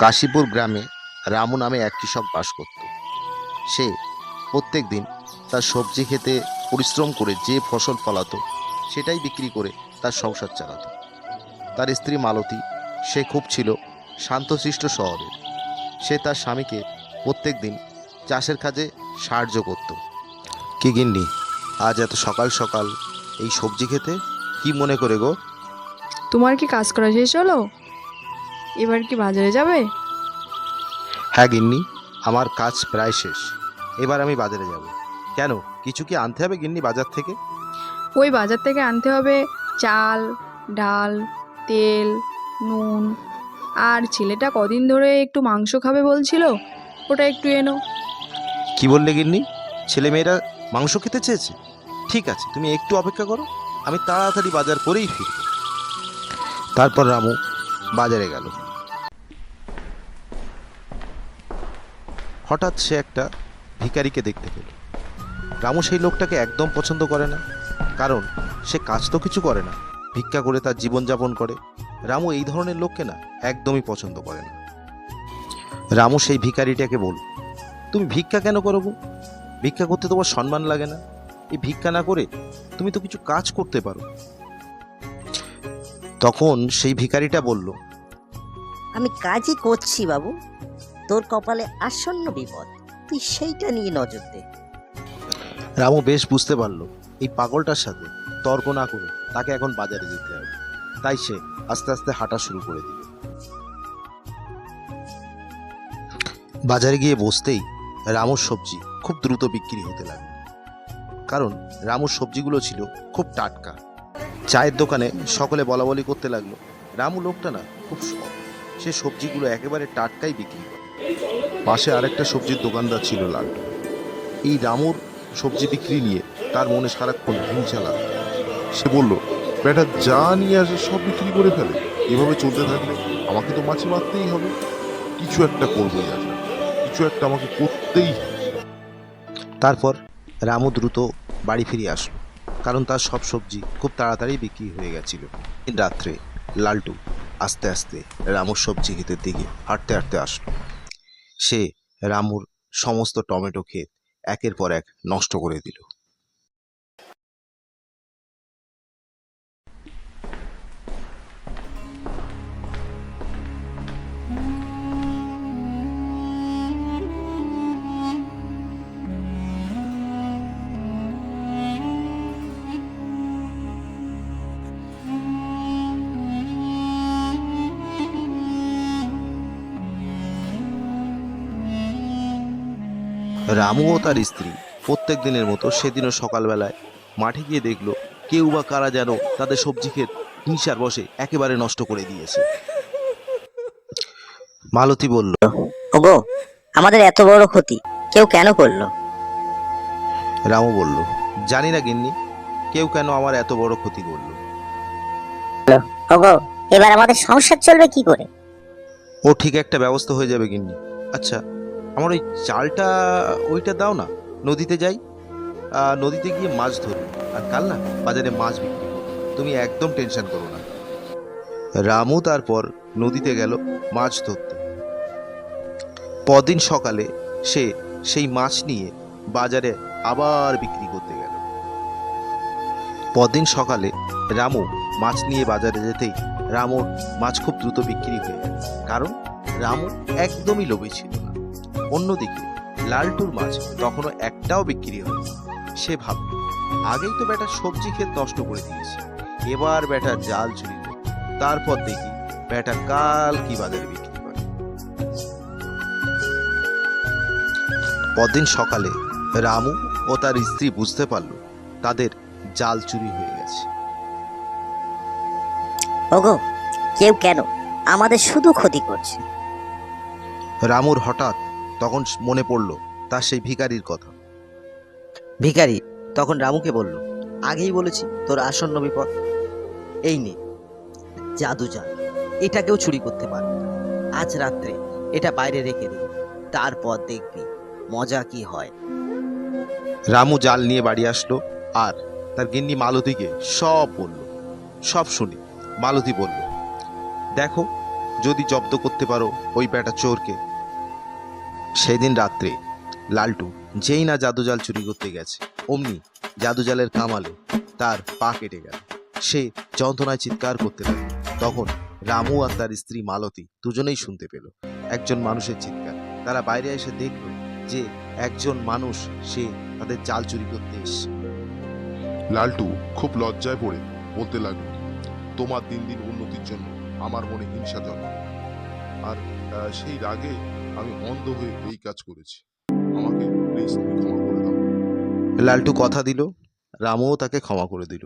কাশীপুর গ্রামে রামু নামে এক কৃষক বাস করত। সে প্রত্যেক দিন তার সবজি খেতে পরিশ্রম করে যে ফসল ফলাতো, সেটাই বিক্রি করে তার সংসার চালাতো। তার স্ত্রী মালতী, সে খুব ছিল শান্তশিষ্ট স্বভাবের। সে তার স্বামীকে প্রত্যেক দিন চাষের কাজে সাহায্য করত। কি গিন্নি, আজ এত সকাল সকাল এই সবজি খেতে? কি মনে করে গো? তোমার কি কাজ করা শেষ হলো? এবার কি বাজারে যাবে? হ্যাঁ গিন্নি আমার কাজ প্রায় শেষ। এবার আমি বাজারে যাব। কেন কিছু কি আনতে হবে গিন্নি বাজার থেকে? ওই বাজার থেকে আনতে হবে চাল ডাল তেল নুন। আর ছেলেটা কদিন ধরে একটু মাংস খাবে বলছিল ওটা একটু এনো। কি বললে গিন্নি? ছেলে মেয়েরা মাংস খেতে চেয়েছে? ঠিক আছে তুমি একটু অপেক্ষা করো আমি তাড়াতাড়ি বাজার করেই ফিরব। তারপর রামু বাজারে গেল। হঠাৎ সে একটা ভিখারিকে দেখতে পেল। রামু সেই লোকটাকে একদম পছন্দ করে না, কারণ সে কাজ তো কিছু করে না, ভিক্ষা করে তার জীবনযাপন করে। রামু এই ধরনের লোককে না একদমই পছন্দ করে না। রামু সেই ভিখারিটাকে বল তুমি ভিক্ষা কেন করো গো? ভিক্ষা করতে তোমার সম্মান লাগে না। এই ভিক্ষা না করে তুমি তো কিছু কাজ করতে পারো। তখন সেই ভিখারিটা বলল, আমি কাজই করছি বাবু। তোর কপালে আসন্ন বিপদ। তুই সেইটা নিয়ে নজর দে। রামু বেশ বুঝতে পারল, এই পাগলটার সাথে তর্ক না করে তাকে এখন বাজারে যেতে হবে। তাই সে আস্তে আস্তে হাঁটা শুরু করে দিল। বাজারে গিয়ে বসতেই রামুর সবজি খুব দ্রুত বিক্রি হতে লাগল। কারণ রামুর সবজিগুলো ছিল খুব টাটকা। চায়ের দোকানে সকলে বলা বলি করতে লাগল, রামু লোকটা না খুব সৎ। সে সবজিগুলো একেবারে টাটকাই বিক্রি করে। পাশে আরেকটা সবজির দোকানদার ছিল লালটু। এই রামুর সবজি বিক্রি নিয়ে তার মনে সারাক্ষণ হিংসা লাগতো। সে বলল, বেটা, যা নিয়ে আসে সব বিক্রি করে ফেলে। এভাবে চলতে থাকলে আমাকে তো মাছি মারতেই হবে। কিছু একটা করবোই আসা কিছু একটা আমাকে করতেই। তারপর রামু দ্রুত বাড়ি ফিরে আসলো, কারণ তার সব সবজি খুব তাড়াতাড়ি বিক্রি হয়ে গেছিল। রাত্রে লালটু আস্তে আস্তে রামুর সবজি ক্ষেতের দিকে হাঁটতে হাঁটতে আসলো। সে রামুর সমস্ত টমেটো ক্ষেত একের পর এক নষ্ট করে দিল। রামু ও তার স্ত্রী। প্রত্যেক দিনের মতো সেদিনও সকালবেলায় মাঠে গিয়ে দেখল কেউ বা কারা যেন তাদের সবজি ক্ষেত হিংসার বসে একেবারে নষ্ট করে দিয়েছে। মালতী বলল ওগো আমাদের এত বড় ক্ষতি কেউ কেন করল? রামু বলল জানি না গিন্নি কেউ কেন আমার এত বড় ক্ষতি করল। ওগো এবার আমাদের সংসার চলবে কি করে? ও ঠিক একটা ব্যবস্থা হয়ে যাবে গিন্নি। আচ্ছা আমার ওই চালটা, ওইটা দাও না, নদীতে যাই। নদীতে গিয়ে মাছ ধরবো। আর কাল না বাজারে মাছ বিক্রি তুমি একদম টেনশন করো না। রামু তারপর নদীতে গেল মাছ ধরতে। পরদিন সকালে সে সেই মাছ নিয়ে বাজারে আবার বিক্রি করতে গেল। পরদিন সকালে রামু মাছ নিয়ে বাজারে যেতেই রামুর মাছ খুব দ্রুত বিক্রি হয়ে কারণ রামু একদমই লোভী ছিল অন্যদিকে লালটুর মাছ তখনও একটাও বিক্রি হয়নি। সে ভাবল আগেই তো বেটা সবজি ক্ষেত নষ্ট করে দিয়েছে। এবার বেটা জাল চুরি তারপর দেখি বেটা কাল কি বাজারে বিক্রি করে। পরদিন সকালে রামু ও তার স্ত্রী বুঝতে পারল তাদের জাল চুরি হয়ে গেছে। ওগো কেউ কেন? আমাদের শুধু ক্ষতি করছে। রামুর হঠাৎ তখন মনে পড়ল তার সেই ভিখারির কথা। ভিখারি তখন রামুকে বলল আগেই বলেছি তোর আসন্ন বিপদ। এই নে জাদু জাল এটা কেউ চুরি করতে পারবে না। আজ রাত্রে এটা বাইরে রেখে দিই তারপর দেখবি মজা কি হয়। রামু জাল নিয়ে বাড়ি আসলো আর তার গিন্নি মালতীকে সব বলল সব শুনে মালতী বলল দেখো যদি জব্দ করতে পারো ওই বেটা চোরকে সেই দিন রাত্রে লালটু যেই না জাদুজাল চুরি করতে গেছে, অমনি জাদুজালের কামালে তার পা কেটে গেল। সে যন্ত্রণায় চিৎকার করতে লাগল। তখন রামু আর তার স্ত্রী মালতী দুজনেই শুনতে পেল। একজন মানুষের চিৎকার। তারা বাইরে এসে দেখল যে একজন মানুষ সে তাদের জাল চুরি করতে এসছে। লালটু খুব লজ্জায় পড়ে বলতে লাগল, তোমার দিন দিন উন্নতির জন্য আমার মনে হিংসা জন্ম আর সেই রাগে আমি অন্ধ হয়ে এই কাজ করেছি। আমাকে প্লিজ তুমি ক্ষমা করে দাও। লালটু কথা দিল, রামও তাকে ক্ষমা করে দিল।